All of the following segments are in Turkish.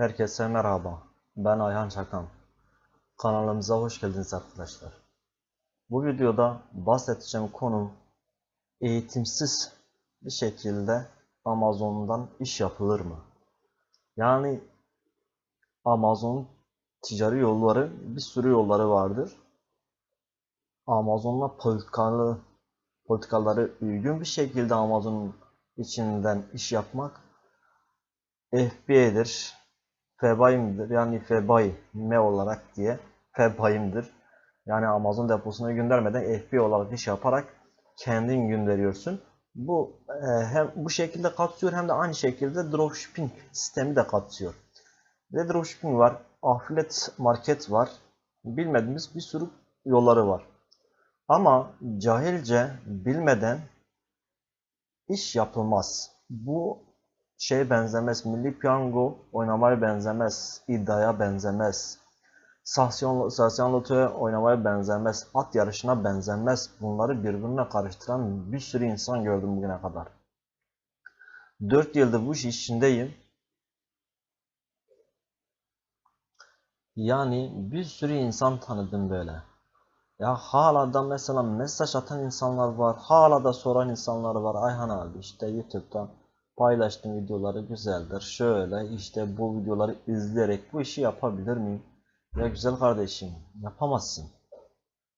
Herkese merhaba. Ben Ayhan Çakan. Kanalımıza hoş geldiniz arkadaşlar. Bu videoda bahsedeceğim konu eğitimsiz bir şekilde Amazon'dan iş yapılır mı? Yani Amazon ticari yolları bir sürü yolları vardır. Amazon'la politikalı politikaları uygun bir şekilde Amazon'un içinden iş yapmak FBA'dir, febayimdir. Yani febay me olarak diye febayimdir. Yani Amazon deposuna göndermeden FBA olarak iş yaparak kendin gönderiyorsun. Bu e, hem bu şekilde kapsıyor hem de aynı şekilde dropshipping sistemi de kapsıyor. Ve dropshipping var, affiliate market var. Bilmediğimiz bir sürü yolları var. Ama cahilce bilmeden iş yapılmaz. Bu şeye benzemez. Milli piyango oynamaya benzemez. iddiaya benzemez. Sasyon, sasyon oynamaya benzemez. At yarışına benzemez. Bunları birbirine karıştıran bir sürü insan gördüm bugüne kadar. 4 yıldır bu iş içindeyim. Yani bir sürü insan tanıdım böyle. Ya hala da mesela mesaj atan insanlar var. Hala da soran insanlar var. Ayhan abi işte YouTube'dan paylaştığım videoları güzeldir. Şöyle işte bu videoları izleyerek bu işi yapabilir miyim? Ya güzel kardeşim yapamazsın.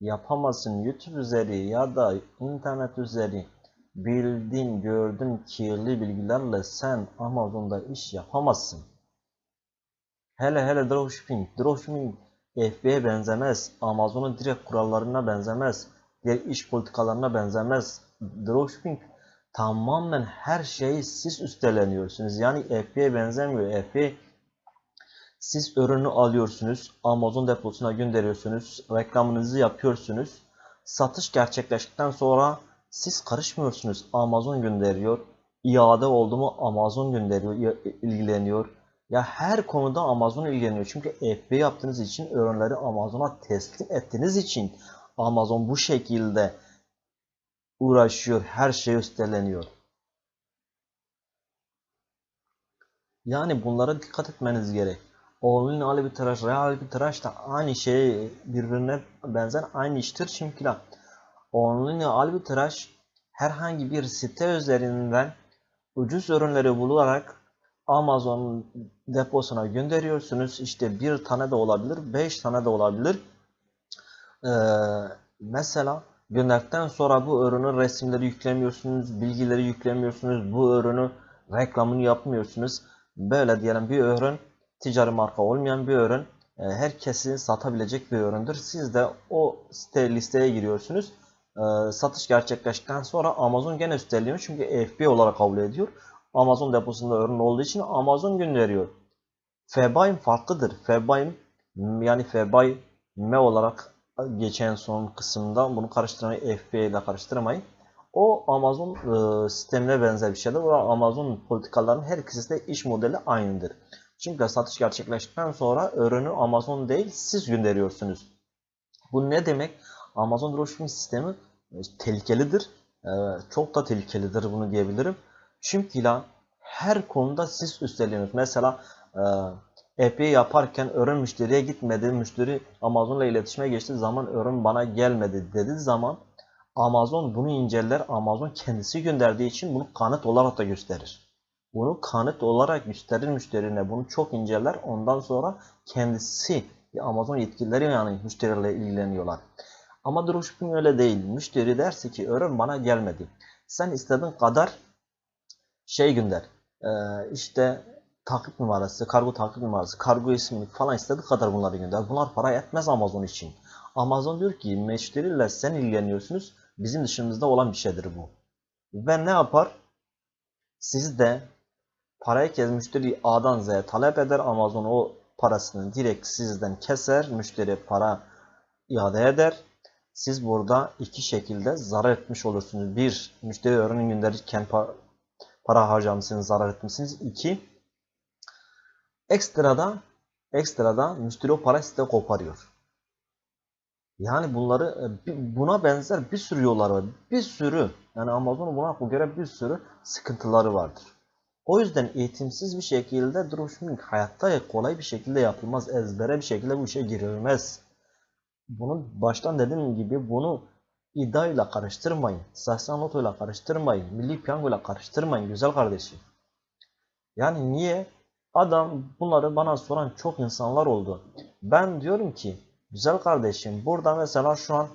Yapamazsın. YouTube üzeri ya da internet üzeri bildiğin, gördüğün kirli bilgilerle sen Amazon'da iş yapamazsın. Hele hele dropshipping. Dropshipping FB'ye benzemez. Amazon'un direkt kurallarına benzemez. Diğer iş politikalarına benzemez. Dropshipping tamamen her şeyi siz üstleniyorsunuz. Yani FB'ye benzemiyor. FB siz ürünü alıyorsunuz, Amazon deposuna gönderiyorsunuz, reklamınızı yapıyorsunuz. Satış gerçekleştikten sonra siz karışmıyorsunuz. Amazon gönderiyor. İade oldu mu Amazon gönderiyor, ilgileniyor. Ya her konuda Amazon ilgileniyor. Çünkü FB yaptığınız için ürünleri Amazon'a teslim ettiğiniz için Amazon bu şekilde uğraşıyor, her şey üstleniyor. Yani bunlara dikkat etmeniz gerek. Online arbitraj, real arbitraj da aynı şey birbirine benzer aynı iştir çünkü la online arbitraj herhangi bir site üzerinden ucuz ürünleri bularak Amazon deposuna gönderiyorsunuz. İşte bir tane de olabilir, beş tane de olabilir. Ee, mesela gönderdikten sonra bu ürünün resimleri yüklemiyorsunuz, bilgileri yüklemiyorsunuz, bu ürünü reklamını yapmıyorsunuz. Böyle diyelim bir ürün ticari marka olmayan bir ürün e, herkesin satabilecek bir üründür. Siz de o site listeye giriyorsunuz. E, satış gerçekleştikten sonra Amazon gene üstleniyor çünkü FB olarak kabul ediyor. Amazon deposunda ürün olduğu için Amazon gönderiyor. Febayim farklıdır. Febayim yani Febay M olarak geçen son kısımda bunu karıştırmayın FB ile karıştırmayın. O Amazon e, sistemine benzer bir şeydir. O Amazon politikalarının her ikisi de iş modeli aynıdır. Çünkü satış gerçekleştikten sonra ürünü Amazon değil siz gönderiyorsunuz. Bu ne demek? Amazon dropshipping sistemi e, tehlikelidir. E, çok da tehlikelidir bunu diyebilirim. Çünkü lan her konuda siz üstleniyorsunuz. Mesela e, yaparken ürün müşteriye gitmedi. Müşteri Amazon'la iletişime geçtiği zaman ürün bana gelmedi dediği zaman Amazon bunu inceler. Amazon kendisi gönderdiği için bunu kanıt olarak da gösterir. Bunu kanıt olarak gösterir müşterine. Bunu çok inceler. Ondan sonra kendisi Amazon yetkilileri yani müşterilerle ilgileniyorlar. Ama dropshipping öyle değil. Müşteri derse ki ürün bana gelmedi. Sen istediğin kadar şey gönder. Ee, işte takip numarası, kargo takip numarası, kargo ismi falan istediği kadar bunları gönder. Bunlar para etmez Amazon için. Amazon diyor ki müşteriyle sen ilgileniyorsunuz. Bizim dışımızda olan bir şeydir bu. Ve ne yapar? Siz de parayı kez müşteri A'dan Z'ye talep eder. Amazon o parasını direkt sizden keser. Müşteri para iade eder. Siz burada iki şekilde zarar etmiş olursunuz. Bir, müşteri ürünü gönderirken para, harcamışsınız, zarar etmişsiniz. İki, ekstrada ekstrada müşteri o para size koparıyor. Yani bunları buna benzer bir sürü yollar var. Bir sürü yani Amazon'un buna göre bir sürü sıkıntıları vardır. O yüzden eğitimsiz bir şekilde dropshipping hayatta kolay bir şekilde yapılmaz. Ezbere bir şekilde bu işe girilmez. Bunu baştan dediğim gibi bunu iddiayla karıştırmayın. Sasyan lotoyla karıştırmayın. Milli piyangoyla karıştırmayın güzel kardeşim. Yani niye? Adam bunları bana soran çok insanlar oldu. Ben diyorum ki güzel kardeşim burada mesela şu an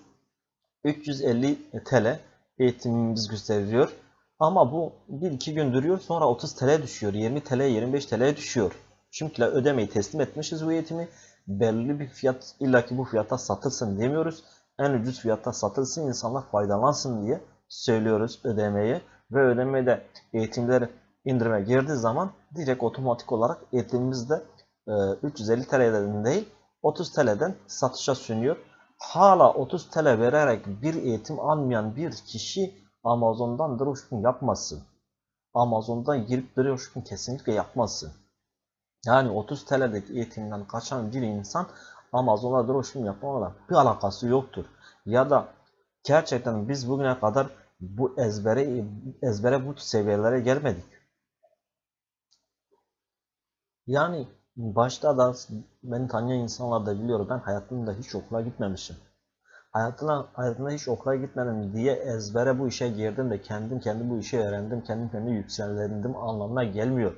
350 TL eğitimimiz gösteriliyor. Ama bu 1-2 gün duruyor sonra 30 TL düşüyor. 20 TL 25 TL düşüyor. Çünkü ödemeyi teslim etmişiz bu eğitimi. Belli bir fiyat illaki bu fiyata satılsın demiyoruz. En ucuz fiyatta satılsın insanlar faydalansın diye söylüyoruz ödemeyi. Ve ödemede eğitimler indirime girdiği zaman direkt otomatik olarak eğitimimiz de e, 350 TL'den değil 30 TL'den satışa sunuyor. Hala 30 TL vererek bir eğitim almayan bir kişi Amazon'dan dropshipping yapmasın. Amazon'dan girip dropshipping kesinlikle yapmasın. Yani 30 TL'deki eğitimden kaçan bir insan Amazon'da dropshipping yapmalarla bir alakası yoktur. Ya da gerçekten biz bugüne kadar bu ezbere ezbere bu seviyelere gelmedik. Yani başta da beni tanıyan insanlar da biliyor ben hayatımda hiç okula gitmemişim. Hayatına, hayatımda hiç okula gitmedim diye ezbere bu işe girdim de kendim kendi bu işe öğrendim, kendim kendi yükseldim anlamına gelmiyor.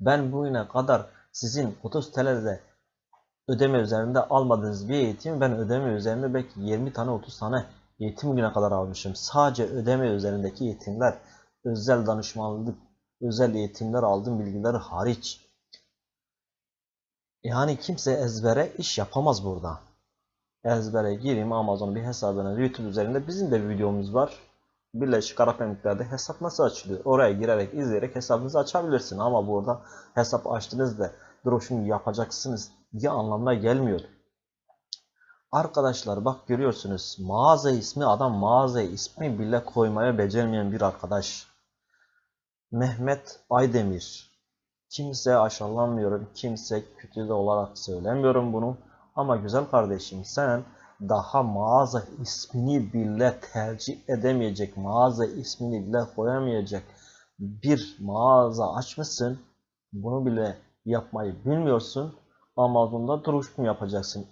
Ben bugüne kadar sizin 30 TL'de ödeme üzerinde almadığınız bir eğitim ben ödeme üzerinde belki 20 tane 30 tane eğitim bugüne kadar almışım. Sadece ödeme üzerindeki eğitimler, özel danışmanlık, özel eğitimler aldığım bilgiler hariç. Yani kimse ezbere iş yapamaz burada. Ezbere gireyim Amazon bir hesabına YouTube üzerinde bizim de bir videomuz var. Birleşik Arap Emirlikleri'de hesap nasıl açılıyor? Oraya girerek izleyerek hesabınızı açabilirsin ama burada hesap açtığınızda dropshipping yapacaksınız diye anlamına gelmiyor. Arkadaşlar bak görüyorsunuz mağaza ismi adam mağaza ismi bile koymaya becermeyen bir arkadaş. Mehmet Aydemir. Kimse aşağılamıyorum, kimse kötü de olarak söylemiyorum bunu. Ama güzel kardeşim sen daha mağaza ismini bile tercih edemeyecek, mağaza ismini bile koyamayacak bir mağaza açmışsın. Bunu bile yapmayı bilmiyorsun. Amazon'da dropshipping yapacaksın.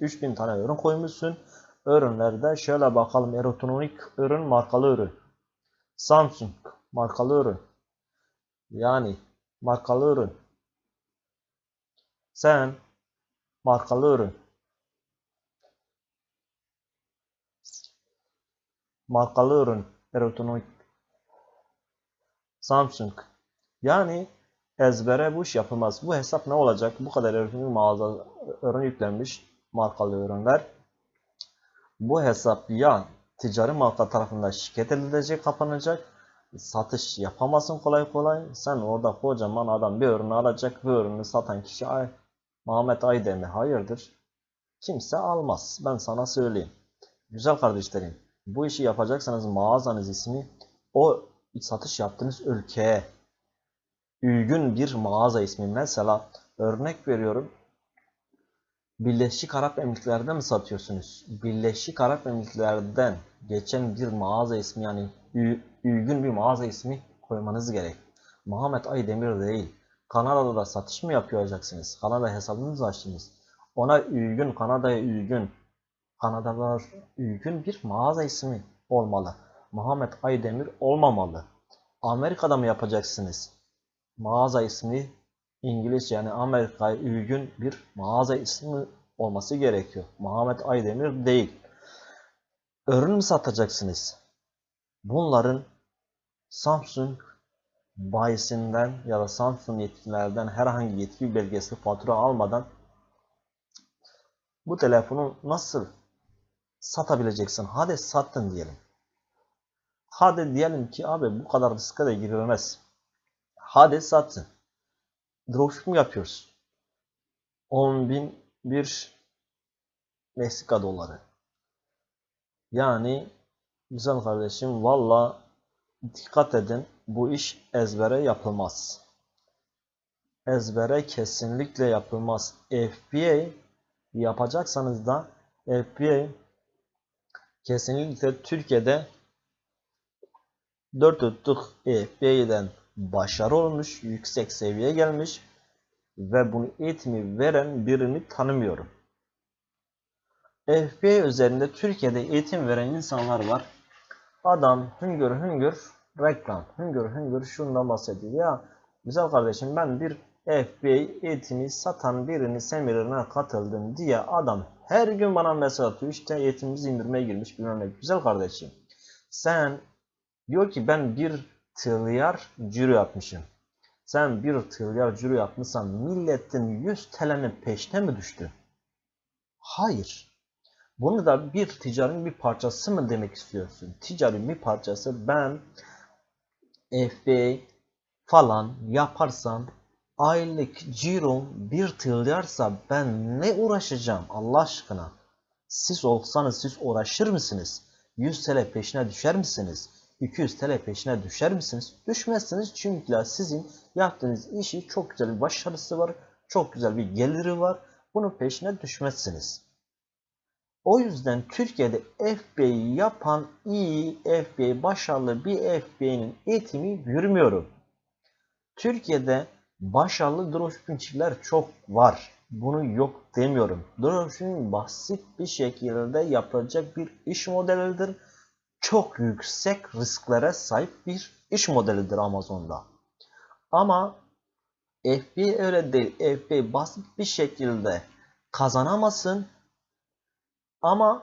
3000 tane ürün koymuşsun. Ürünlerde şöyle bakalım elektronik ürün markalı ürün. Samsung markalı ürün. Yani markalı ürün. Sen markalı ürün. Markalı ürün. Elektronik. Samsung. Yani ezbere bu iş yapılmaz. Bu hesap ne olacak? Bu kadar elektronik mağaza ürün yüklenmiş markalı ürünler. Bu hesap ya ticari marka tarafından şirket edilecek, kapanacak. Satış yapamazsın kolay kolay. Sen orada kocaman adam bir ürünü alacak. Bu ürünü satan kişi ay Mehmet Aydemir hayırdır? Kimse almaz. Ben sana söyleyeyim. Güzel kardeşlerim. Bu işi yapacaksanız mağazanız ismi o satış yaptığınız ülkeye uygun bir mağaza ismi. Mesela örnek veriyorum. Birleşik Arap Emirlikleri'nde mi satıyorsunuz? Birleşik Arap Emirlikleri'den geçen bir mağaza ismi yani uygun bir mağaza ismi koymanız gerek. Muhammed Aydemir değil. Kanada'da da satış mı yapacaksınız? Kanada hesabınızı açtınız. Ona uygun, Kanada'ya uygun, Kanada'da uygun bir mağaza ismi olmalı. Muhammed Aydemir olmamalı. Amerika'da mı yapacaksınız? Mağaza ismi İngiliz yani Amerika'ya uygun bir mağaza ismi olması gerekiyor. Muhammed Aydemir değil. Ürün mü satacaksınız? Bunların Samsung bayisinden ya da Samsung yetkililerden herhangi yetki belgesi fatura almadan bu telefonu nasıl satabileceksin? Hadi sattın diyelim. Hadi diyelim ki abi bu kadar riske de girilmez. Hadi sattın. Dropshipping yapıyoruz. 10 bin bir Meksika doları. Yani güzel kardeşim valla dikkat edin bu iş ezbere yapılmaz. Ezbere kesinlikle yapılmaz. FBA yapacaksanız da FBA kesinlikle Türkiye'de dört tuttuk FBA'den başarı olmuş, yüksek seviyeye gelmiş ve bunu eğitimi veren birini tanımıyorum. FBA üzerinde Türkiye'de eğitim veren insanlar var. Adam hüngür hüngür reklam, hüngür hüngür şundan bahsediyor. Ya güzel kardeşim ben bir FBA eğitimi satan birini seminerine katıldım diye adam her gün bana mesaj atıyor. İşte eğitimimizi indirmeye girmiş bilmem ne. Güzel kardeşim. Sen diyor ki ben bir trilyer ciro yapmışım. Sen bir trilyer ciro yapmışsan milletin 100 TL'nin peşine mi düştü? Hayır. Bunu da bir ticaretin bir parçası mı demek istiyorsun? Ticaretin bir parçası ben FBA falan yaparsam aylık ciro bir trilyarsa ben ne uğraşacağım Allah aşkına? Siz olsanız siz uğraşır mısınız? 100 TL peşine düşer misiniz? 200 TL peşine düşer misiniz? Düşmezsiniz çünkü sizin yaptığınız işi çok güzel bir başarısı var. Çok güzel bir geliri var. Bunun peşine düşmezsiniz. O yüzden Türkiye'de FBA yapan iyi FBA başarılı bir FBA'nin eğitimi yürümüyorum. Türkiye'de başarılı dropshippingçiler çok var. Bunu yok demiyorum. Dropshipping basit bir şekilde yapılacak bir iş modelidir. Çok yüksek risklere sahip bir iş modelidir Amazon'da. Ama FBA öyle değil. FBA basit bir şekilde kazanamazsın. Ama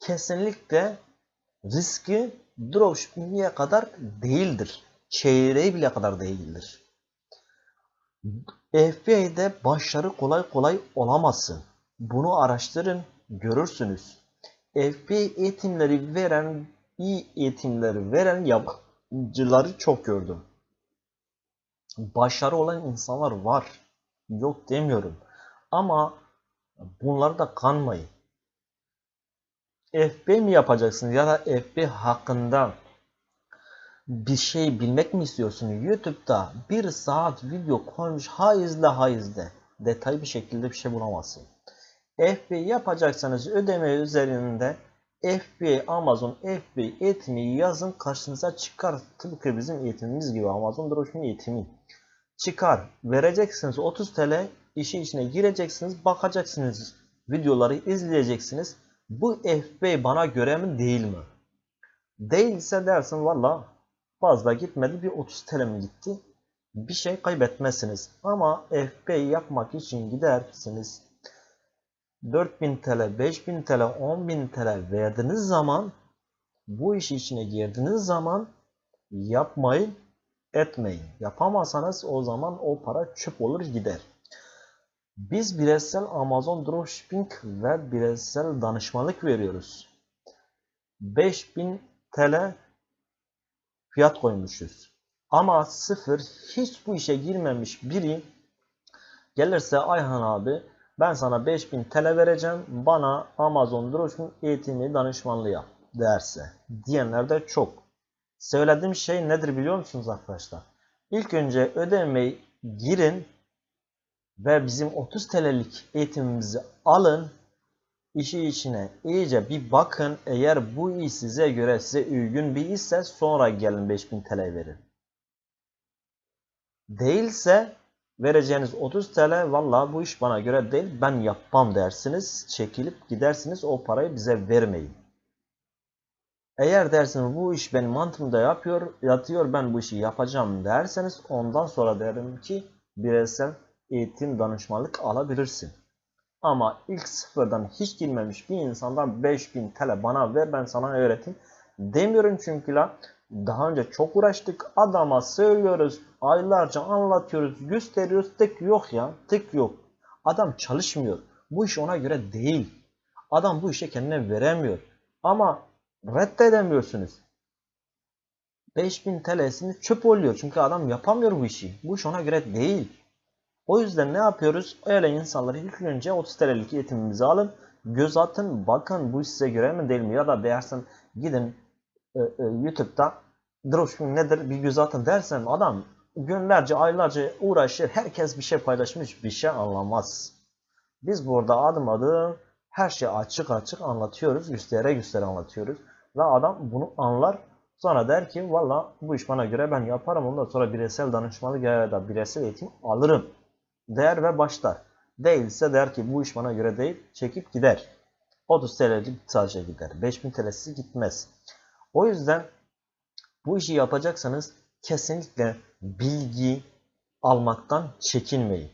kesinlikle riski dropshipping'e kadar değildir. Çeyreği bile kadar değildir. FBA'de başarı kolay kolay olamazsın. Bunu araştırın, görürsünüz. FBA eğitimleri veren, iyi eğitimleri veren yabancıları çok gördüm. Başarı olan insanlar var. Yok demiyorum. Ama bunları da kanmayın. FB mi yapacaksınız ya da FB hakkında bir şey bilmek mi istiyorsun? YouTube'da bir saat video koymuş ha izle ha izle. Detaylı bir şekilde bir şey bulamazsın. FB yapacaksanız ödeme üzerinde FB Amazon FB eğitimi yazın karşınıza çıkar. Tıpkı bizim eğitimimiz gibi Amazon Dropshipping eğitimi. Çıkar. Vereceksiniz 30 TL işi içine gireceksiniz bakacaksınız videoları izleyeceksiniz. Bu FB bana göre mi değil mi? Değilse dersin valla fazla gitmedi bir 30 TL mi gitti? Bir şey kaybetmezsiniz. Ama FB yapmak için gidersiniz 4000 TL, 5000 TL, 10.000 TL verdiğiniz zaman bu iş içine girdiğiniz zaman yapmayın, etmeyin. Yapamazsanız o zaman o para çöp olur gider. Biz bireysel Amazon Dropshipping ve bireysel danışmanlık veriyoruz. 5000 TL fiyat koymuşuz. Ama sıfır hiç bu işe girmemiş biri gelirse Ayhan abi ben sana 5000 TL vereceğim bana Amazon Dropshipping eğitimi danışmanlığı yap derse diyenler de çok. Söylediğim şey nedir biliyor musunuz arkadaşlar? İlk önce ödemeyi girin ve bizim 30 TL'lik eğitimimizi alın. işi içine iyice bir bakın. Eğer bu iş size göre size uygun bir işse sonra gelin 5000 TL verin. Değilse vereceğiniz 30 TL valla bu iş bana göre değil ben yapmam dersiniz. Çekilip gidersiniz o parayı bize vermeyin. Eğer dersiniz bu iş benim mantığımda yapıyor, yatıyor ben bu işi yapacağım derseniz ondan sonra derim ki bireysel eğitim danışmanlık alabilirsin. Ama ilk sıfırdan hiç girmemiş bir insandan 5000 TL bana ver ben sana öğreteyim demiyorum çünkü la daha önce çok uğraştık adama söylüyoruz aylarca anlatıyoruz gösteriyoruz tek yok ya tek yok. Adam çalışmıyor. Bu iş ona göre değil. Adam bu işe kendine veremiyor. Ama reddedemiyorsunuz. 5000 TL'sini çöp oluyor. Çünkü adam yapamıyor bu işi. Bu iş ona göre değil. O yüzden ne yapıyoruz? Öyle insanları ilk önce 30 TL'lik eğitimimizi alın. Göz atın. Bakın bu iş size göre mi değil mi? Ya da dersin gidin e, e, YouTube'da dropshipping nedir bir göz atın dersen adam günlerce aylarca uğraşır. Herkes bir şey paylaşmış bir şey anlamaz. Biz burada adım adım her şeyi açık açık anlatıyoruz. Göstere göstere anlatıyoruz. Ve adam bunu anlar. Sonra der ki valla bu iş bana göre ben yaparım. Ondan sonra bireysel danışmanlık ya da bireysel eğitim alırım. Der ve başlar. Değilse der ki bu iş bana göre değil. Çekip gider. 30 TL'lik sadece gider. 5000 TL'si gitmez. O yüzden bu işi yapacaksanız kesinlikle bilgi almaktan çekinmeyin.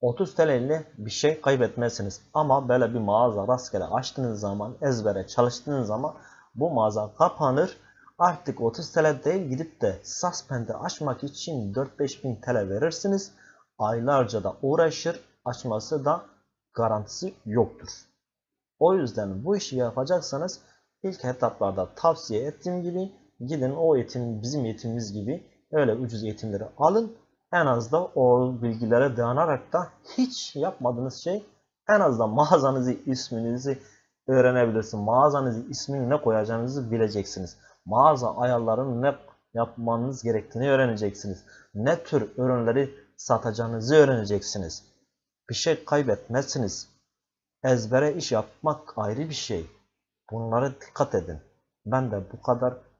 30 TL ile bir şey kaybetmezsiniz. Ama böyle bir mağaza rastgele açtığınız zaman, ezbere çalıştığınız zaman bu mağaza kapanır. Artık 30 TL değil gidip de suspend'i açmak için 4-5 bin TL verirsiniz. Aylarca da uğraşır. Açması da garantisi yoktur. O yüzden bu işi yapacaksanız ilk etaplarda tavsiye ettiğim gibi gidin o eğitim bizim eğitimimiz gibi öyle ucuz eğitimleri alın. En az da o bilgilere dayanarak da hiç yapmadığınız şey en azından mağazanızı, isminizi öğrenebilirsiniz. Mağazanızı, ismini ne koyacağınızı bileceksiniz. Mağaza ayarlarını ne yapmanız gerektiğini öğreneceksiniz. Ne tür ürünleri satacağınızı öğreneceksiniz. Bir şey kaybetmezsiniz. Ezbere iş yapmak ayrı bir şey. Bunlara dikkat edin. Ben de bu kadar.